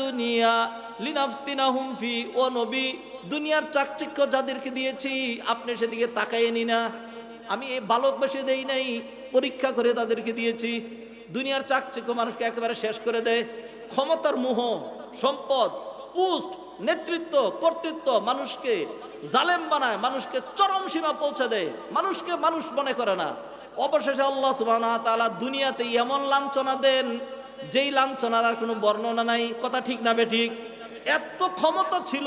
দুনিয়া দুনিয়ার চাকচিক্য যাদেরকে দিয়েছি, আপনি সেদিকে তাকাইনি না। আমি এই বালক দেই নাই, পরীক্ষা করে তাদেরকে দিয়েছি। দুনিয়ার চাকচিক্য মানুষকে একেবারে শেষ করে দেয়। ক্ষমতার মোহ, সম্পদ পুষ্ট নেতৃত্ব, কর্তৃত্ব মানুষকে জালেম বানায়, মানুষকে চরম সীমা পৌঁছে দেয়। মানুষকে মানুষ মনে করে না। অবশেষে আল্লাহ সুবহানাহু ওয়া তাআলা দুনিয়াতে এমন লাঞ্ছনা দেন যেই লাঞ্ছনার আর কোনো বর্ণনা নাই, কথা ঠিক না বে ঠিক? এত ক্ষমতা ছিল,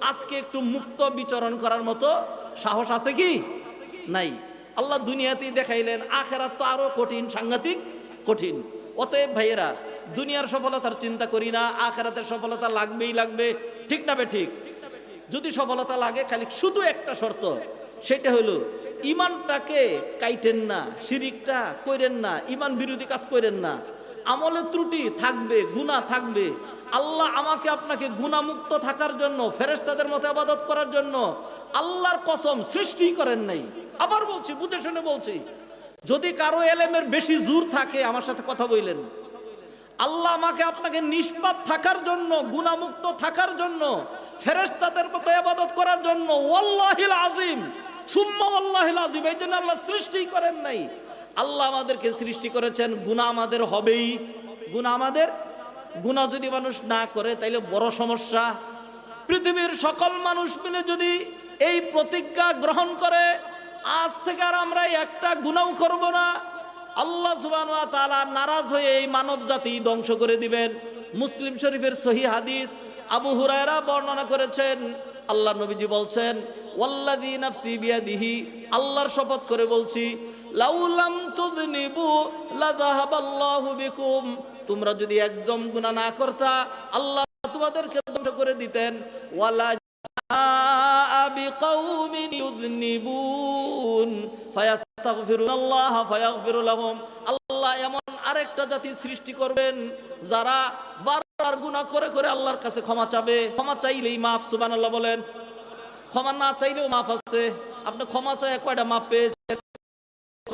আজকে একটু মুক্ত বিচরণ করার মতো সাহস আছে কি? নাই। আল্লাহ দুনিয়াতেই দেখাইলেন, আখেরাত তো আরও কঠিন, সাংঘাতিক কঠিন। অতএব ভাইয়েরা, দুনিয়ার সফলতার চিন্তা করি না, আখেরাতের সফলতা লাগবেই লাগবে, ঠিক না বে ঠিক? যদি সফলতা লাগে, খালি শুধু একটা শর্ত, সেটা হলো, ইমানটাকে কাইটেন না, শিরিকটা কইরেন না, ইমান বিরোধী কাজ কইরেন না। আমলে ত্রুটি থাকবে, গুনাহ থাকবে। আল্লাহ আমাকে আপনাকে গুণামুক্ত থাকার জন্য, ফেরেশতাদের মতো আবাদত করার জন্য আল্লাহর কসম সৃষ্টি করেন নাই। আবার বলছি, বুঝে শুনে বলছি, যদি কারও এলেমের বেশি জোর থাকে, আমার সাথে কথা বললেন। আল্লাহ আমাকে আপনাকে নিষ্পাপ থাকার জন্য গুণামুক্ত থাকার জন্য, ফেরেশতাদের মতো আবাদত করার জন্য, ওয়াল্লাহিল আজিম সুম্মা ওয়াল্লাহিল আজিম এই জন্য আল্লাহ সৃষ্টি করেন নাই। আল্লাহ আমাদেরকে সৃষ্টি করেছেন গুণা আমাদের হবেই। গুণা আমাদের? গুণা যদি মানুষ না করে, তাইলে বড় সমস্যা। পৃথিবীর সকল মানুষ মিলে যদি এই প্রতিজ্ঞা গ্রহণ করে, আজ থেকে আর আমরা একটা গুণাও করব না। আল্লাহ সুবহান ওয়া তাআলা নারাজ হয়ে এই মানব জাতি ধ্বংস করে দিবেন। মুসলিম শরীফের সহি হাদিস আবু হুরায়রা বর্ণনা করেছেন। আল্লাহ নবীজি বলছেন, ওয়াল্লাযী নাফসি বিয়াদিহি, আল্লাহর শপথ করে বলছি লাউলাম তুদনিবু লাযাহাবাল্লাহু বিকুম। তোমরা যদি একদম গুনাহ না করতা, আল্লাহ তোমাদেরকে ধ্বংস করে দিতেন। ওয়ালা বিকাউমিন ফায়াগফিরু লাহুম। আল্লাহ এমন আরেকটা জাতি সৃষ্টি করবেন, যারা বারবার গুনাহ করে করে আল্লাহর কাছে ক্ষমা চাবে। ক্ষমা চাইলেই মাফ, সুবহানাল্লাহ বলেন। ক্ষমা না চাইলেও মাফ আছে। আপনি ক্ষমা চায় কয়টা মাপ পেয়েছেন?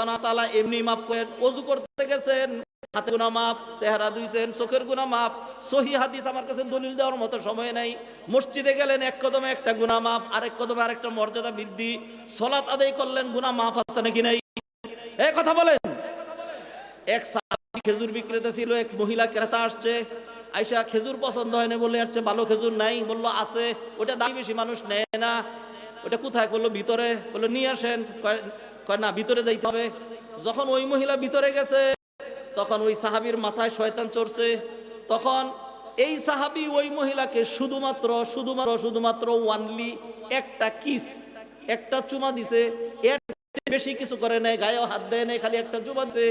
আল্লাহ তাআলা এমনি মাফ করেন ওযু করতে গেছেন, হাতে গুনা মাফ, চেহারা ধুইছেন, চোখের গুনা মাফ, সহি হাদিস আমার কাছে দলিল দেওয়ার মতো সময় নাই। মসজিদে গেলেন, এক কদমে একটা গুনা মাফ, আরেক কদমে আরেকটা মর্যাদা বৃদ্ধি। সলাত আদায় করলেন গুনা মাফ আছে নাকি নাই? এই কথা বলেন। এক খেজুর বিক্রেতা ছিল, এক মহিলা ক্রেতা আসছে আইসা খেজুর পছন্দ হয় না বলে আসছে ভালো খেজুর নাই। বলল, আছে। ওটা দামি বেশি মানুষ নেয় না। ওটা কোথায়? বলল, ভিতরে। বলল, নিয়ে আসেন। কয়, না, ভিতরে যাইতে হবে। যখন ওই মহিলা ভিতরে গেছে, তখন ওই সাহাবীর মাথায় শয়তান চড়ছে। তখন এই সাহাবি ওই মহিলাকে শুধুমাত্র শুধুমাত্র শুধুমাত্র ওয়ানলি একটা কিস একটা চুমা দিছে। এর বেশি কিছু করে নাই, গায়েও হাত দেয় নাই, খালি একটা চুমা দিছে।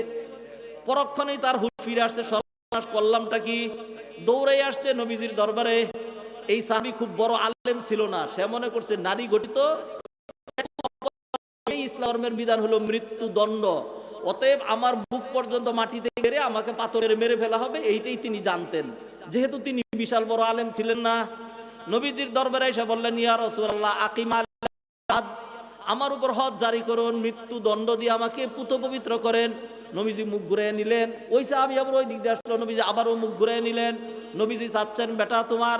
পরক্ষণেই তার হুশ ফিরে আসছে, সর্বনাশ করলামটা কি? দৌড়ে আসছে নবীজির দরবারে। এই সাহাবী খুব বড় আলেম ছিল না, সে মনে করছে নারী গঠিত এই ইসলাম ধর্মের বিধান হলো মৃত্যু দণ্ড অতএব আমার বুক পর্যন্ত মাটিতে গেড়ে আমাকে পাথরের মেরে ফেলা হবে, এইটাই তিনি জানতেন। যেহেতু তিনি বিশাল বড় আলেম ছিলেন না। নবীজির দরবারে এসে বললেন, ইয়া রাসূলুল্লাহ, আকিম আমার উপর হজ জারি করুন মৃত্যু দণ্ড দিয়ে আমাকে পুত পবিত্র করেন। নবীজি মুখ ঘুরে নিলেন। ওই সাহাবি আবার ওই দিক দিয়ে আসলো। নবীজি আবারও মুখ ঘুরে নিলেন। নবীজি চাচ্ছেন, বেটা, তোমার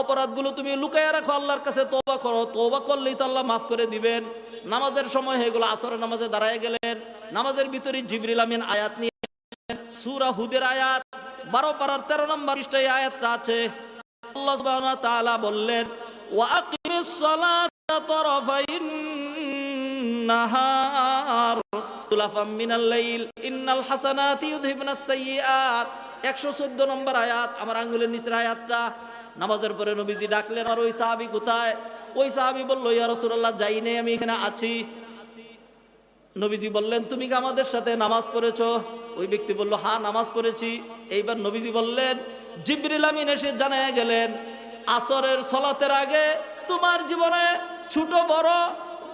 অপরাধগুলো তুমি লুকাইয়া রাখো, আল্লাহর কাছে তোবা করো। তোবা করলেই তো আল্লাহ মাফ করে দিবেন। নামাজের সময় হয়ে গেল আসরের নামাজে দাঁড়ায় গেলেন। নামাজের ভিতরে জিবরিল আমিন আয়াত নিয়ে সুরা হুদের আয়াত, বারো পাড়ার তেরো নম্বর পৃষ্ঠায় আয়াতটা আছে। আল্লাহ বললেন, ওয়া আকিমিস সালাতা তারাফাইন নাহার তুলাফাম মিনাল লাইল, ইন্নাল হাসানাতি ইউযহিবনাস সাইয়্যাত। 114 নম্বর আয়াত, আমার আঙ্গুলের নিচের আয়াতটা। নামাজের পরে নবীজি ডাকলেন, আর ওই সাহাবী কোথায়? ওই সাহাবী বলল, ইয়া রাসূলুল্লাহ, যাই নাই আমি এখানে আছি। নবীজি বললেন, তুমি কি আমাদের সাথে নামাজ পড়েছো? ওই ব্যক্তি বলল হা নামাজ পড়েছি। এইবার নবীজি বললেন, জিবরিল আমিন এসে জানায় গেলেন, আসরের সলাতের আগে তোমার জীবনে ছোট বড়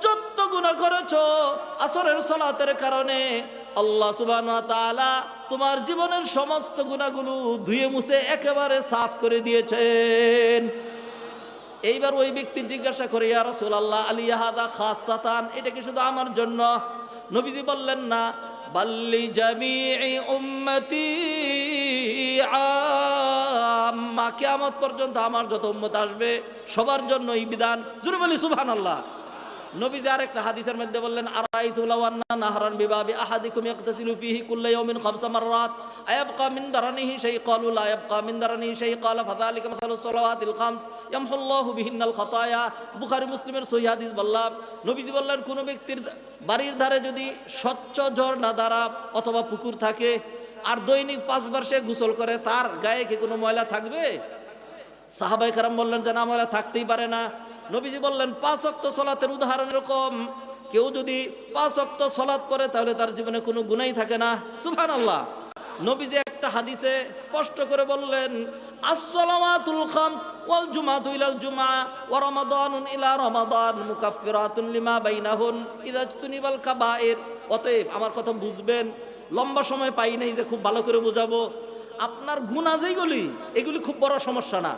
যত গুণা করেছ, আসরের সলাতের কারণে আল্লাহ ওয়া তোমার জীবনের সমস্ত গুণাগুলো ধুয়ে মুছে একেবারে সাফ করে দিয়েছেন। এইবার ওই ব্যক্তি জিজ্ঞাসা করে, ইয়া রাসূলুল্লাহ আলিয়াহাদা খাসাতান? এটা কি শুধু আমার জন্য? নবীজি বললেন, না। বাল্লি জামি'i উম্মতি কেয়ামত পর্যন্ত আমার যত উম্মত আসবে, সবার জন্য এই বিধান। জুরুব আলী সুবহান আল্লাহ নবীজি আরেকটা হাদিসের মধ্যে বললেন, আরাইতু লাও আন্না নাহরান বিবাবি আহাদিকুম ইয়াগতাসিলু ফিহি কুল্লা ইয়াউমিন খামসা মাররাত। আয়াবকা মিন দারানিহি শাই ক্বালু লা ইয়াবকা মিন দারানিহি শাই ক্বালা ফাযালিকা মাসালু সালাওয়াতিল খামস ইয়ামহুল্লাহু বিহিন্নাল খাতায়া। বুখারী মুসলিমের সহিহ হাদিস বললাম, নবীজি বললেন, কোন ব্যক্তির বাড়ির ধারে যদি স্বচ্ছ ঝর্ণা দ্বারা অথবা পুকুর থাকে আর দৈনিক পাঁচবার সে গোসল করে, তার গায়ে কি কোনো ময়লা থাকবে? সাহাবাই কারাম বললেন যে, না, ময়লা থাকতেই পারে না। নবীজি বললেন, পাঁচ অক্ত সলাতের উদাহরণ এরকম। কেউ যদি পাঁচ অক্ত সলাৎ করে, তাহলে তার জীবনে কোনো গুণাই থাকে না। সুফান আল্লাহ নবীজি একটা হাদিসে স্পষ্ট করে বললেন ওয়াল জুমা ওয়া রমাদান আমার কথা বুঝবেন, লম্বা সময় পাই নাই যে খুব ভালো করে বুঝাবো। আপনার গুণা যেগুলি এগুলি খুব বড় সমস্যা না।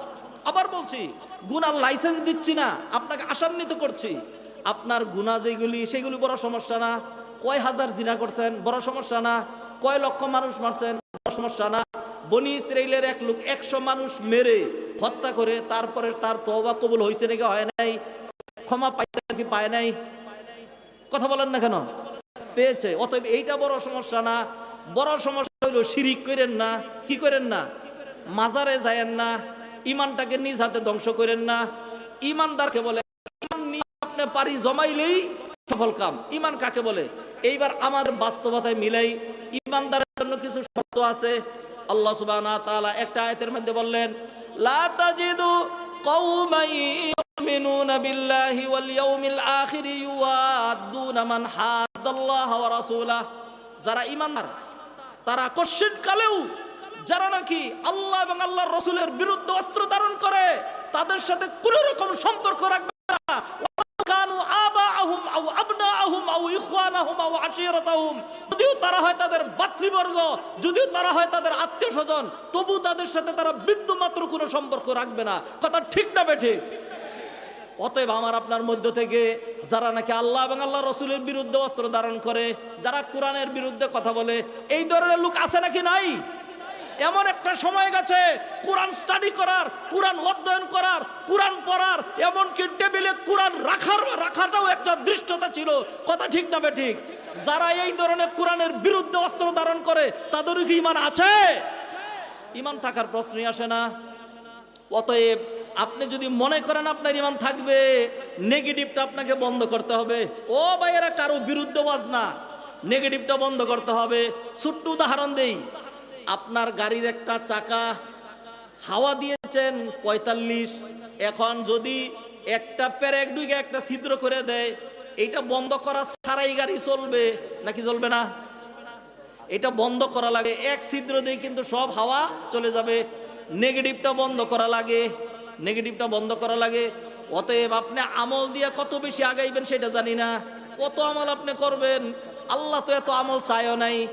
আবার বলছি, গুনার লাইসেন্স দিচ্ছি না, আপনাকে আসান্বিত করছি। আপনার গুণা যেগুলি, সেগুলি বড় সমস্যা না। কয় হাজার জিনা করছেন, বড় সমস্যা না। কয় লক্ষ মানুষ মারছেন, বড় সমস্যা না। বনি ইসরাইলের এক লোক একশো মানুষ মেরে হত্যা করে, তারপরে তার তওবা কবুল হয়েছে নাকি হয় নাই? ক্ষমা পাইছে নাকি পায় নাই? কথা বলেন না কেন? পেয়েছে। অতএব এইটা বড় সমস্যা না। বড় সমস্যা হইল শিরিক করেন না। কি করেন না? মাজারে যায়েন না। ইমানটাকে নিজ হাতে ধ্বংস করেন না ইমানদারকে বলে ইমান নিয়ে আপনি পারি জমাইলেই সফল কাম ইমান কাকে বলে এইবার আমার বাস্তবতায় মিলাই ইমানদারের জন্য কিছু শর্ত আছে আল্লাহ সুবহানাহু ওয়া তাআলা একটা আয়াতের মধ্যে বললেন লা তাজিদু কওমান يؤمنون بالله واليوم الآخر يوادون من حاد الله ورسوله যারা ইমানদার তারা কশ্চিন কালেও যারা নাকি আল্লাহ এবং আল্লাহর রসুলের বিরুদ্ধে অস্ত্র ধারণ করে, তাদের সাথে কোন রকম সম্পর্ক রাখবে না। কথা ঠিক না বেঠিক? অতএব আমার আপনার মধ্য থেকে যারা নাকি আল্লাহ এবং আল্লাহ রসুলের বিরুদ্ধে অস্ত্র ধারণ করে, যারা কোরআনের বিরুদ্ধে কথা বলে, এই ধরনের লোক আছে নাকি নাই? এমন একটা সময় গেছে, কোরআন স্টাডি করার, কোরআন অধ্যয়ন করার, কোরআন পড়ার, এমনকি টেবিলে কোরআন রাখার, রাখাটাও একটা দৃষ্টতা ছিল। কথা ঠিক না ঠিক? যারা এই ধরনের কোরআনের বিরুদ্ধে অস্ত্র ধারণ করে, তাদেরও কি ইমান আছে? ইমান থাকার প্রশ্নই আসে না। অতএব আপনি যদি মনে করেন আপনার ইমান থাকবে, নেগেটিভটা আপনাকে বন্ধ করতে হবে। ও ভাইয়েরা, কারও বিরুদ্ধে ওয়াজ না। নেগেটিভটা বন্ধ করতে হবে। ছোট্ট উদাহরণ দেই। আপনার গাড়ির একটা চাকা হাওয়া দিয়েছেন পঁয়তাল্লিশ। এখন যদি একটা প্যারেক ডুইকে একটা ছিদ্র করে দেয়, এটা বন্ধ করা ছাড়াই গাড়ি চলবে, নাকি চলবে না? এটা বন্ধ করা লাগে, এক ছিদ্র দিয়ে কিন্তু সব হাওয়া চলে যাবে। নেগেটিভটা বন্ধ করা লাগে, নেগেটিভটা বন্ধ করা লাগে। অতএব আপনি আমল দিয়ে কত বেশি আগাইবেন সেটা জানি না। কত আমল আপনি করবেন? আল্লাহ তো এত আমল চায়ও নাই।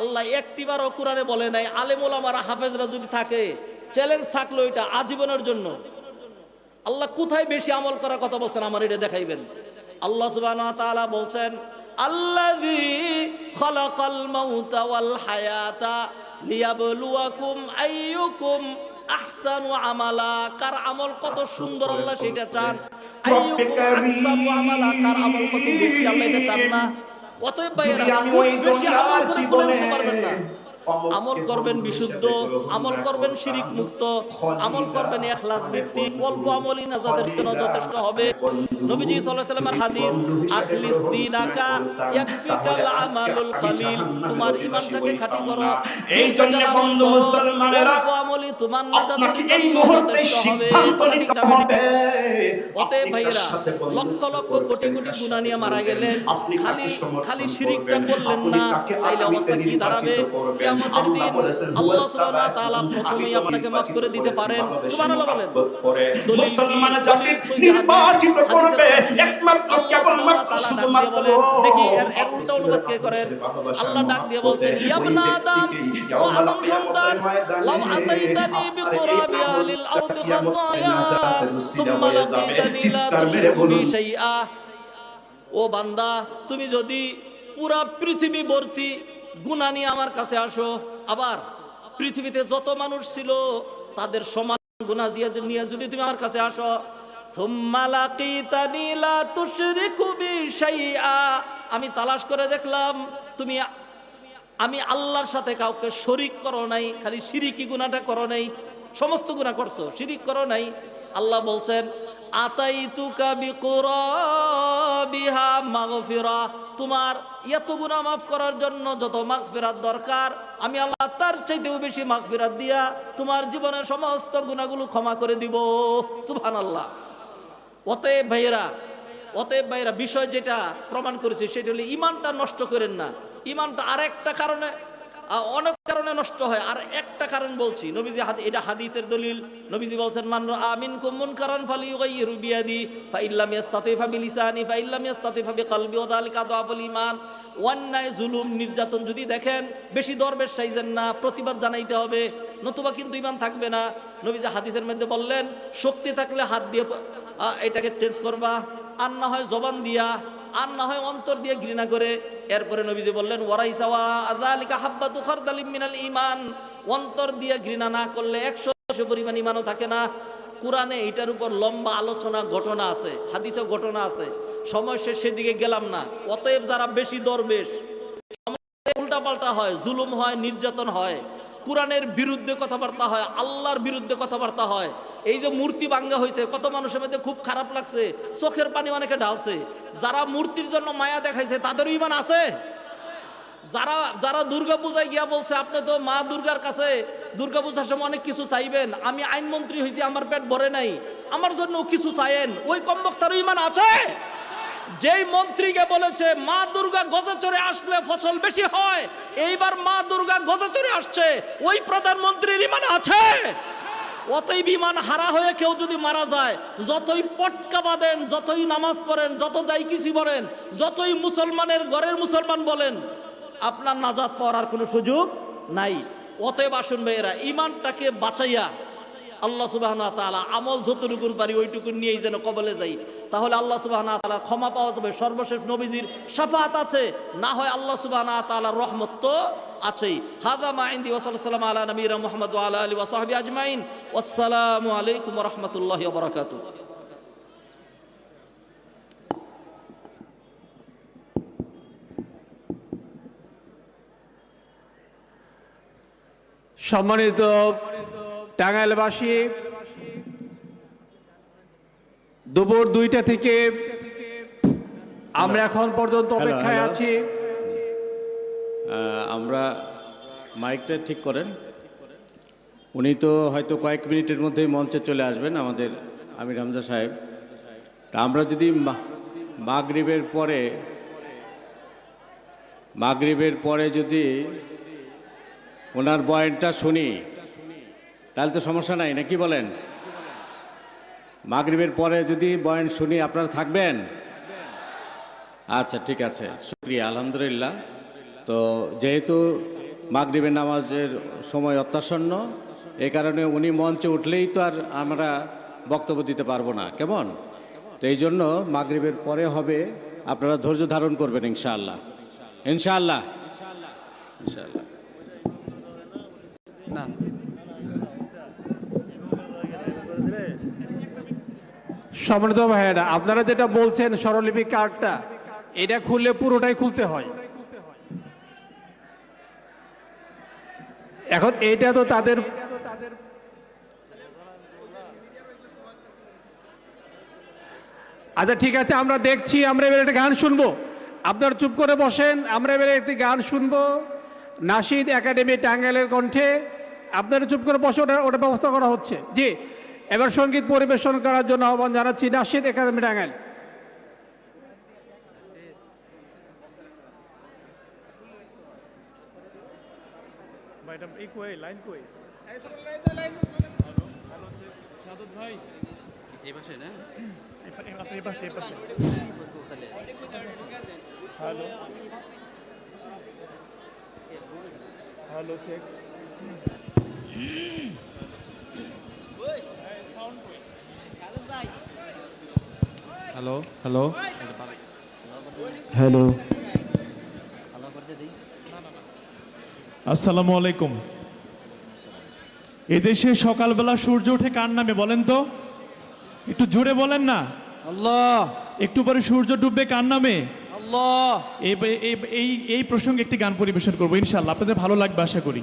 আল্লাহ একটিবারও কোরআনে বলে নাই আলেমুল আমার হাফেজরা যদি থাকে চ্যালেঞ্জ থাকল এটা আজীবনের জন্য। আল্লাহ কোথায় বেশি আমল করার কথা বলছেন আমার এটা দেখাইবেন। আল্লাহ তাআলা বলছেন আল্লাযী খালাকাল মাউতা ওয়াল হায়াতা লিয়াবলুয়াকুম আইয়ুকুম আহসানু আমালা। কার আমল কত সুন্দর আল্লাহ সেটা চান। আইয়ুকুম আহসানু আমালা। কার আমল কত বেশি আল্লাহ এটা চান না। অতএব আমি ওই দুনিয়ার জীবনে গুনাহ আমল করবেন বিশুদ্ধ আমল করবেন শিরিক মুক্ত আমল করবেন এখলাস ভিত্তিক অল্প আমলই না যাদের জন্য যথেষ্ট হবে। নবীজি সাল্লাল্লাহু আলাইহি ওয়াসাল্লামের যদি হাদিস আখলিস গ্রহণ দীনাকা না ইয়াকফিকাল আমালুল আমি কালিল তোমার ঈমানটাকে খাঁটি করো এই জন্য বন্ধু মুসলমানেরা, অল্প আমলই তোমার আপনাকে এই মুহূর্তে। সিদ্ধান্ত নিতে হবে। অতএব বন্ধুত্ব লক্ষ লক্ষ কোটি কোটি গুণা নিয়ে মারা গেলেন। আপনি খালি খালি শিরিকটা করলেন না তাইলে অবস্থা কি দাঁড়াবে? আল্লাহ বলেছেন, আল্লাহ "হুয়াস্তাবা সুবহানাহু ওয়া তাআলা প্রথমেই আপনাকে নির্বাচিত করে দিতে পারেন। সুবহানাল্লাহ বলেন? মুসলমান জাতি নির্বাচিত করবে। একমাত্র কেবলমাত্র শুধুমাত্র দেখি এর- অনুবাদ কে করেন? আল্লাহ ডাক দিয়ে বলছেন, ইয়া ও আদম সন্তান, ময়দানে আতাইতানি আরদি খাতায়া, নাজাতের সুম্মা লাকিতানি লা চিৎকার মেরে তুশরিকু বি বলুন শাইআ। ও বান্দা তুমি যদি পুরা পৃথিবী ভর্তি গুণা নিয়ে আমার কাছে আসো। আবার পৃথিবীতে যত মানুষ ছিল, তাদের সমান জিয়া- নিয়ে যদি তুমি আমার কাছে আসো। আমি তালাশ করে দেখলাম, তুমি আমি আল্লাহর সাথে কাউকে শরিক করো নাই, খালি শিরিকি গুনাহটা করো নাই। সমস্ত গুনাহ করছ শিরিক করো নাই। আল্লাহ বলছেন তোমার এত গুনাহ মাফ করার জন্য যত মাগফিরাত দরকার, আমি আল্লাহ তার চাইতেও বেশি মাগফিরাত দিয়া তোমার জীবনের সমস্ত গুনাহগুলো ক্ষমা করে দিব। সুবহানাল্লাহ। অতএব ভাইয়েরা অতএব ভাইয়েরা, বিষয় যেটা প্রমাণ করেছে, সেটা হলো ইমানটা নষ্ট করেন না। ইমানটা আরেকটা কারণে অনেক কারণে নষ্ট হয়। আর একটা কারণ বলছি, নবীজি এটা হাদিসের দলিল। নবীজি বলছেন, মান আমিন কুমুন কারণ ফালি ইউগাইয়িরু বিয়াদি ফা বিলিসানি ফা ইল্লাম ইয়াস্তাতি ফা বিকলবি ওয়া যালিকা দাফুল ঈমান। অন্যায় জুলুম নির্যাতন যদি দেখেন, বেশি দরবেশ সাইজেন না, প্রতিবাদ জানাইতে হবে, নতুবা কিন্তু ইমান থাকবে না। নবীজি হাদিসের মধ্যে বললেন, শক্তি থাকলে হাত দিয়ে এটাকে চেঞ্জ করবা। আর না হয় জবান দিয়া, আর না হয় অন্তর দিয়ে ঘৃণা করে। এরপরে নবীজি বললেন, ওয়ারাইসা ওয়া আযালিকা হাব্বাতু খারদালিম মিনাল ঈমান। অন্তর দিয়ে ঘৃণা না করলে 100 পরিমাণ ইমানও থাকে না। কোরআনে এটার উপর লম্বা আলোচনা ঘটনা আছে, হাদিসেও ঘটনা আছে। সময় শেষ, সেদিকে গেলাম না। অতএব যারা বেশি দরবেশ উল্টাপাল্টা হয়, জুলুম হয়, নির্যাতন হয়, কোরআনের বিরুদ্ধে কথাবার্তা হয়, আল্লাহর বিরুদ্ধে কথাবার্তা হয় এই যে মূর্তি ভাঙ্গা হয়েছে, কত মানুষের মধ্যে খুব খারাপ লাগছে, চোখের পানি অনেকে ঢালছে। যারা মূর্তির জন্য মায়া দেখাইছে তাদেরও ইমান আছে? যারা যারা দুর্গা পূজায় গিয়া বলছে, আপনি তো মা দুর্গার কাছে, দুর্গা পূজার সময় অনেক কিছু চাইবেন। আমি আইনমন্ত্রী হয়েছি, আমার পেট ভরে নাই। আমার জন্য কিছু চাইেন ওই কম্বক্তারও ইমান আছে? যেই মন্ত্রীকে বলেছে, মা দুর্গা গজে চড়ে আসলে ফসল বেশি হয়। এইবার মা দুর্গা গজে চড়ে আসছে। ওই প্রধানমন্ত্রীর ইমান আছে? অতই বিমান হারা হয়ে কেউ যদি মারা যায়, যতই পটকা বাঁধেন, যতই নামাজ পড়েন, যত যাই কিছু বলেন, যতই মুসলমানের ঘরের মুসলমান বলেন, আপনার পাওয়ার আর কোনো সুযোগ নাই। অতএব আসুন ভাইয়েরা ইমানটাকে বাঁচাইয়া আল্লাহ সুবাহ আমল যতটুকুন পারি ওইটুকুন নিয়েই যেন কবলে যাই। তাহলে আল্লাহ সুবাহ তাআলার ক্ষমা পাওয়া যাবে। সর্বশেষ নবীজির সাফাত আছে। না হয় আল্লাহ সুবাহ তাআলার রহমত তো আছেই। হাদা মা ইনদি ওয়া সাল্লাল্লাহু আলা নবীরা মুহাম্মদ আলা আলিহি ওয়া সাহবিহি আজমাইন। ওয়াসসালামু আলাইকুম রাহমাতুল্লাহি সম্মানিত টাঙ্গাইলবাসী দুপুর দুইটা থেকে আমরা এখন পর্যন্ত অপেক্ষায় আছি। আমরা মাইকটা ঠিক করেন। উনি তো হয়তো কয়েক মিনিটের মধ্যেই মঞ্চে চলে আসবেন আমাদের আমির হামজা সাহেব। তা আমরা যদি মা- মাগরিবের পরে মাগরিবের পরে যদি ওনার বয়ানটা শুনি তাহলে তো সমস্যা নাই নাকি বলেন? মাগরিবের পরে যদি বয়ান শুনি আপনারা থাকবেন? আচ্ছা ঠিক আছে। শুক্রিয়া, আলহামদুলিল্লাহ। তো যেহেতু মাগরিবের নামাজের সময় অত্যাসন্ন এই কারণে উনি মঞ্চে উঠলেই তো আর আমরা বক্তব্য দিতে পারব না। কেমন? তো এই জন্য মাগরিবের পরে হবে, আপনারা ধৈর্য ধারণ করবেন, ইনশাআল্লাহ। ইনশাআল্লাহ। ইনশাআল্লাহ। সম্মানিত ভাইয়েরা, আপনারা যেটা বলছেন স্বরলিপি কার্ডটা, এটা খুললে পুরোটাই খুলতে হয়। এখন এটা তো তাদের আচ্ছা ঠিক আছে, আমরা দেখছি, আমরা এবার একটা গান শুনব। আপনারা চুপ করে বসেন, আমরা এবারে একটি গান শুনব। নাসিদ একাডেমি টাঙ্গাইলের কণ্ঠে, আপনারা চুপ করে বসে, ওটা ওটা ব্যবস্থা করা হচ্ছে। জি এবার সংগীত পরিবেশন করার জন্য আহ্বান জানাচ্ছি Nasid academy Tangail. Hello. Hello hello আসসালামু আলাইকুম। এদেশে সকালবেলা সূর্য ওঠে কার নামে বলেন তো? একটু জোরে বলেন না। আল্লাহ। একটু পরে সূর্য ডুববে কার নামে? আল্লাহ। এই এই- এই এই প্রসঙ্গে একটি গান পরিবেশন করব ইনশাল্লাহ আপনাদের ভালো লাগবে আশা করি।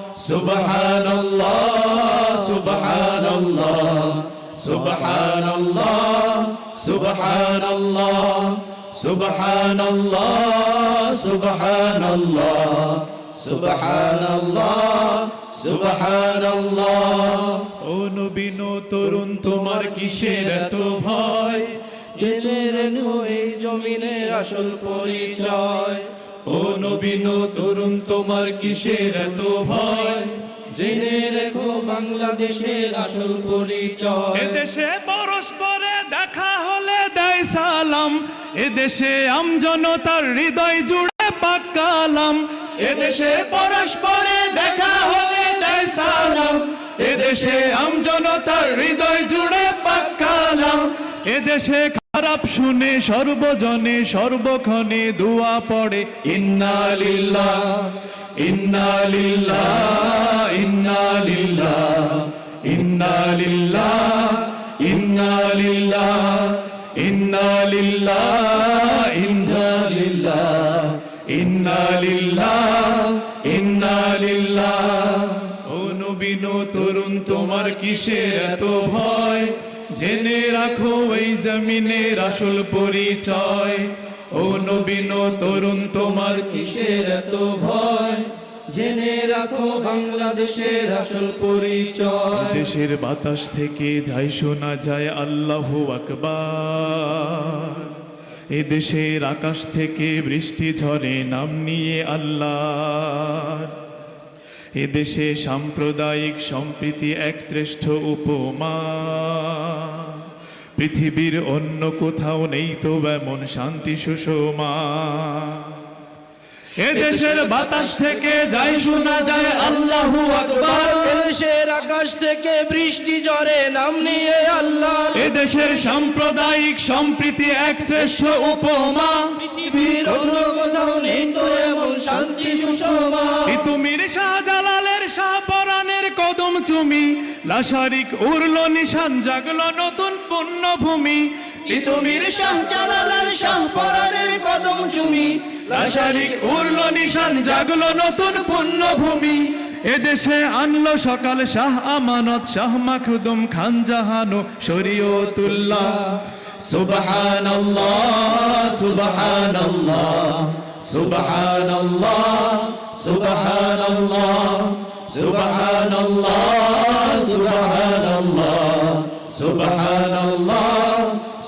সুবহানাল্লাহ সুবহানাল্লাহ সুবহানাল্লাহ সুবহানাল্লাহ সুবহানাল্লাহ সুবহানাল্লাহ সুবহানাল্লাহ সুবহানাল্লাহ। ও নবীন তরুণ তোমার কিসের এত ভয়? রেখো এই জমিনের আসল পরিচয়। ও নবীন তরুণ, তোমার কিসের এত ভয়? জেনে রেখো বাংলাদেশের আসল পরিচয়। এদেশে পরস্পরে দেখা হলে দেয় সালাম। এদেশে আমজনতার হৃদয় জুড়ে পাকালাম এদেশে পরস্পরে দেখা হলে দেয় সালাম। এদেশে আমজনতার হৃদয় জুড়ে পাকালাম এদেশে খারাপ শুনে সর্বজনে সর্বক্ষণে দোয়া পড়ে, ইন্না লিল্লাহ ইন্না লিল্লাহ ইন্না লিল্লাহ ইন্না লিল্লাহ ইন্না লিল্লাহ ইন্না লিল্লাহ ইন্না লিল্লাহ ইন্না লিল্লাহ ইন্না লিল্লাহ। ও নবীন তরুণ, তোমার কিসের এত ভয়? জেনে রাখো এই জমিনের আসল পরিচয়। ও নবীন তরুণ, তোমার কিসের এত ভয়? জেনে রাখো বাংলাদেশের আসল পরিচয়। দেশের বাতাস থেকে যাই শোনা যায় আল্লাহু আকবার। এ দেশের আকাশ থেকে বৃষ্টি ঝরে, নাম নিয়ে আল্লাহ। এ দেশে সাম্প্রদায়িক সম্প্রীতি এক শ্রেষ্ঠ উপমা। পৃথিবীর অন্য কোথাও নেই তো এমন শান্তি সুষমা। এ দেশের বাতাস থেকে যাই শোনা যায় আল্লাহু আকবার। দেশের আকাশ থেকে বৃষ্টি ঝরে নাম নিয়ে আল্লাহ। এদেশের সাম্প্রদায়িক সম্প্রীতি এক শ্রেষ্ঠ উপমা। পৃথিবীর অন্য কোথাও নেই তো এমন শান্তি সুষমা। তুমির শাহজালালের শাহপরানের কদম চুমি। লাশারিক উড়ল নিশান জাগলো নতুন পুণ্যভূমি। তিতুমির শাহ জালালার শাহ কদম চুমি। লাশারিক উড়ল নিশান জাগলো নতুন পুণ্যভূমি। এদেশে আনলো সকাল শাহ আমানত, শাহ মাখদুম খান জাহানো শরীয়তুল্লাহ। সুবহানাল্লাহ সুবহানাল্লাহ সুবহানাল্লাহ সুবহানাল্লাহ সুবহানাল্লাহ সুবহানাল্লাহ সুবহানাল্লাহ।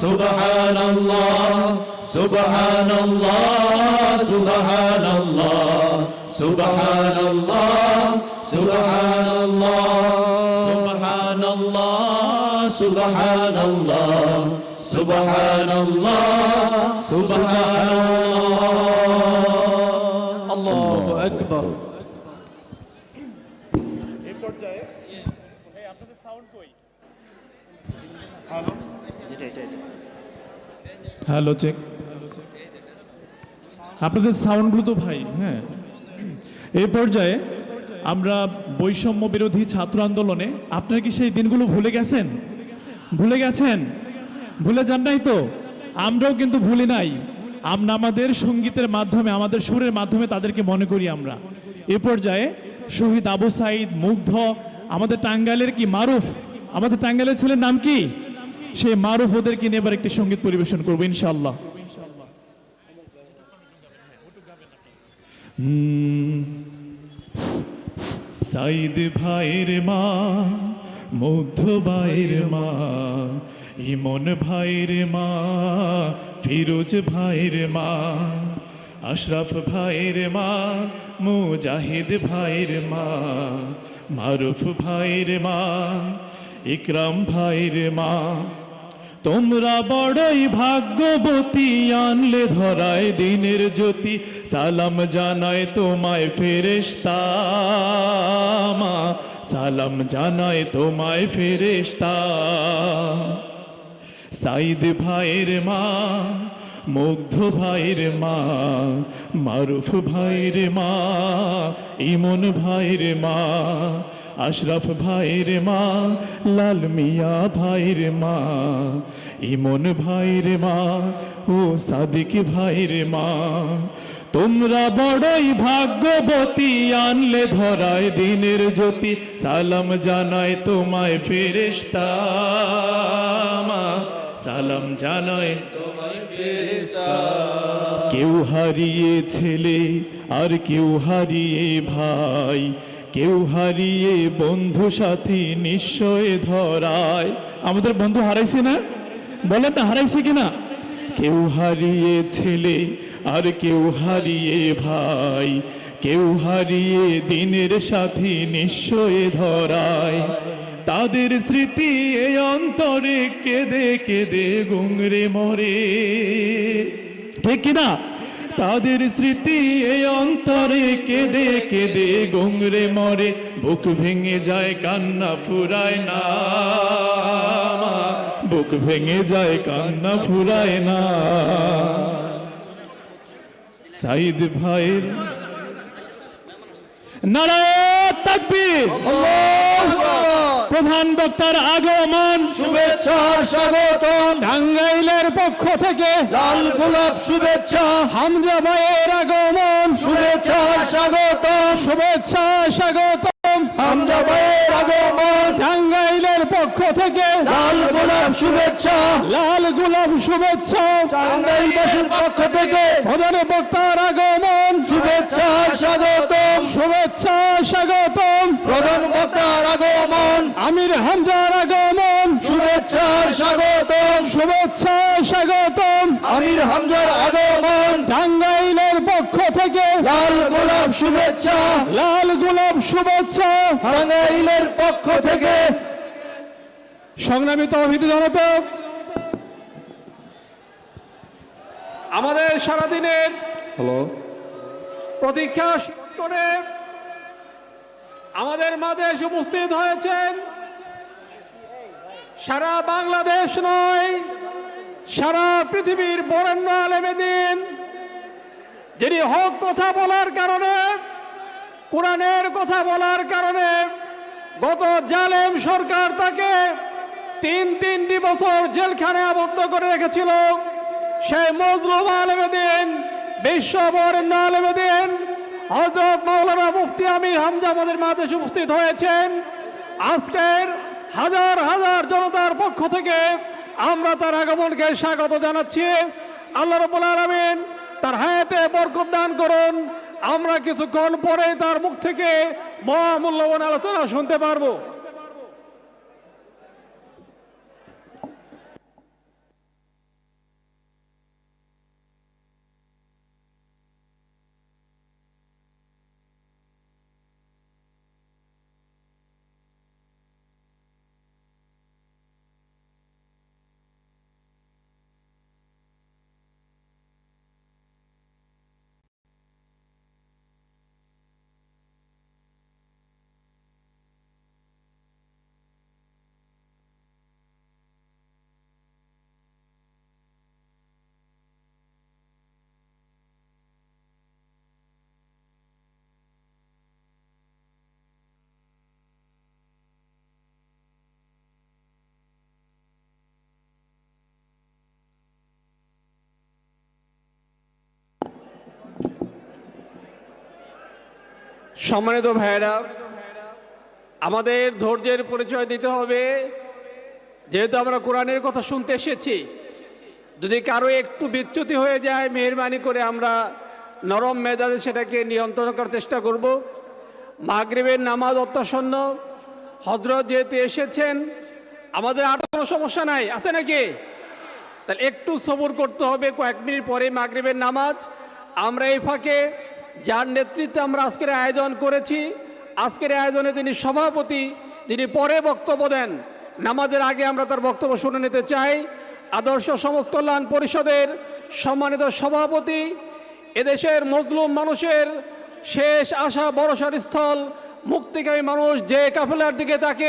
সুবহানাল্লাহ সুবহানাল্লাহ সুবহানাল্লাহ সুবহানাল্লাহ সুবহানাল্লাহ সুবহানাল্লাহ সুবহানাল্লাহ সুবহানাল্লাহ সুবহানাল্লাহ সুবহানাল্লাহ সুবহানাল্লাহ আল্লাহু আকবার হ্যালো চেক আপনাদের সাউন্ডগুলো তো ভাই হ্যাঁ। এই পর্যায়ে আমরা বৈষম্য বিরোধী ছাত্র আন্দোলনে, আপনারা কি সেই দিনগুলো ভুলে গেছেন? ভুলে গেছেন? ভুলে যান নাই তো? আমরাও কিন্তু ভুলি নাই। আমরা আমাদের সঙ্গীতের মাধ্যমে, আমাদের সুরের মাধ্যমে তাদেরকে মনে করি আমরা। এ পর্যায়ে শহীদ আবু সাইদ মুগ্ধ, আমাদের টাঙ্গাইলের কি মারুফ, আমাদের টাঙ্গাইলের ছেলের নাম কি? সেই মারুফ ওদেরকে নিয়ে এবার একটি সংগীত পরিবেশন করব ইনশাল্লাহ। সাইদ ভাইয়ের মা, মুগ্ধ ভাইয়ের মা, ইমন ভাইয়ের মা, ফিরোজ ভাইয়ের মা, আশরাফ ভাইয়ের মা, মুজাহিদ ভাইয়ের মা, মারুফ ভাইয়ের মা ইকরাম ভাইর মা, তোমরা বড়ই ভাগ্যবতী, আনলে ধরায় দিনের জ্যোতি, সালাম জানায় তোমায় ফেরেশতা মা, সালাম জানায় তোমায় ফেরেশতা। সাইদ ভাইয়ের মা, মুগ্ধ ভাইয়ের মা, মারুফ ভাইয়ের মা, ইমন ভাইয়ের মা আশরাফ ভাইয়ের মা, লাল মিয়া ভাইয়ের মা, ইমন ভাইয়ের মা ও সাদিক ভাইয়ের মা। তোমরা বড়ই ভাগ্যবতী, আনলে ধরায় দিনের জ্যোতি, সালাম জানায় তোমায় ফেরেশতা মা। সালাম জানায় কেউ হারিয়ে ছেলে, আর কেউ হারিয়ে ভাই কেউ হারিয়ে বন্ধু সাথী নিশ্চয় ধরায়। আমাদের বন্ধু হারাইছে না? বলেন না হারাইছে কিনা? কেউ হারিয়ে ছেলে আর কেউ হারিয়ে ভাই। কেউ হারিয়ে দিনের সাথী নিশ্চয় ধরায়। তাদের স্মৃতি এই অন্তরে কেঁদে কেঁদে গুংরে মরে। ঠিক কিনা? তাদের স্মৃতি এই অন্তরে কেঁদে কেঁদে গোংরে মরে, বুক ভেঙে যায়, কান্না ফুরায় না বুক ভেঙে যায়, কান্না ফুরায় না। সাইদ ভাইয়ের নারায়ণ তাকবীর। প্রধান বক্তার আগমন। শুভেচ্ছা স্বাগত টাঙ্গাইলের পক্ষ থেকে লাল গোলাপ শুভেচ্ছা। হামজা ভাইয়ের আগমন। শুভেচ্ছা স্বাগতম। শুভেচ্ছা স্বাগতম। হামদা ভাইয়ের আগমন। টাঙ্গাইলের পক্ষ থেকে লাল গোলাপ শুভেচ্ছা। লাল গোলাপ শুভেচ্ছা। টাঙ্গাইলবাসীর পক্ষ থেকে প্রধান বক্তার আগমন। শুভেচ্ছা স্বাগতম শুভেচ্ছা স্বাগতম প্রধান বক্তার আগমন আমির হামজার আগমন শুভেচ্ছা স্বাগতম শুভেচ্ছা স্বাগতম আমির হামজার আগমন টাঙ্গাইলের পক্ষ থেকে লাল গোলাপ শুভেচ্ছা। লাল গোলাপ শুভেচ্ছা। টাঙ্গাইলের পক্ষ থেকে। সংগ্রামী তহবিদ জনতা আমাদের সারাদিনের হ্যালো। প্রতীক্ষা করে আমাদের মাঝে উপস্থিত হয়েছেন। সারা বাংলাদেশ নয় সারা পৃথিবীর বরেণ্য আলেমেদিন যিনি হক কথা বলার কারণে, কোরআনের কথা বলার কারণে গত জালেম সরকার তাকে তিন তিনটি বছর জেলখানে আবদ্ধ করে রেখেছিল। সেই মজলুম আলেমেদিন বিশ্ব বরেণ্য আলেমেদিন হজরত মৌলানা মুফতি আমির হামজা আমাদের মাঝে উপস্থিত হয়েছেন। আজকের হাজার হাজার জনতার পক্ষ থেকে আমরা তার আগমনকে স্বাগত জানাচ্ছি। আল্লাহ রবুল আলমিন তার হায়াতে বরকত দান করুন। আমরা কিছুক্ষণ পরে তার মুখ থেকে মহামূল্যবান আলোচনা শুনতে পারব। সম্মানিত ভাইয়েরা, আমাদের ধৈর্যের পরিচয় দিতে হবে। যেহেতু আমরা কোরআনের কথা শুনতে এসেছি, যদি কারও একটু বিচ্যুতি হয়ে যায়, মেহরবানি করে আমরা নরম মেজাজে সেটাকে নিয়ন্ত্রণ করার চেষ্টা করব। মাগরিবের নামাজ অত্যাসন্ন। হজরত যেহেতু এসেছেন, আমাদের আর কোনো সমস্যা নাই, আছে নাকি? তাহলে একটু সবুর করতে হবে, কয়েক মিনিট পরে মাগরিবের নামাজ। আমরা এই ফাঁকে যার নেতৃত্বে আমরা আজকের আয়োজন করেছি। আজকের আয়োজনে তিনি সভাপতি, তিনি পরে বক্তব্য দেন। নামাজের আগে আমরা তার বক্তব্য শুনে নিতে চাই। আদর্শ সমাজ কল্যাণ পরিষদের সম্মানিত সভাপতি, এদেশের মজলুম মানুষের শেষ আশা ভরসার স্থল, মুক্তিকামী মানুষ যে কাফেলার দিকে তাকে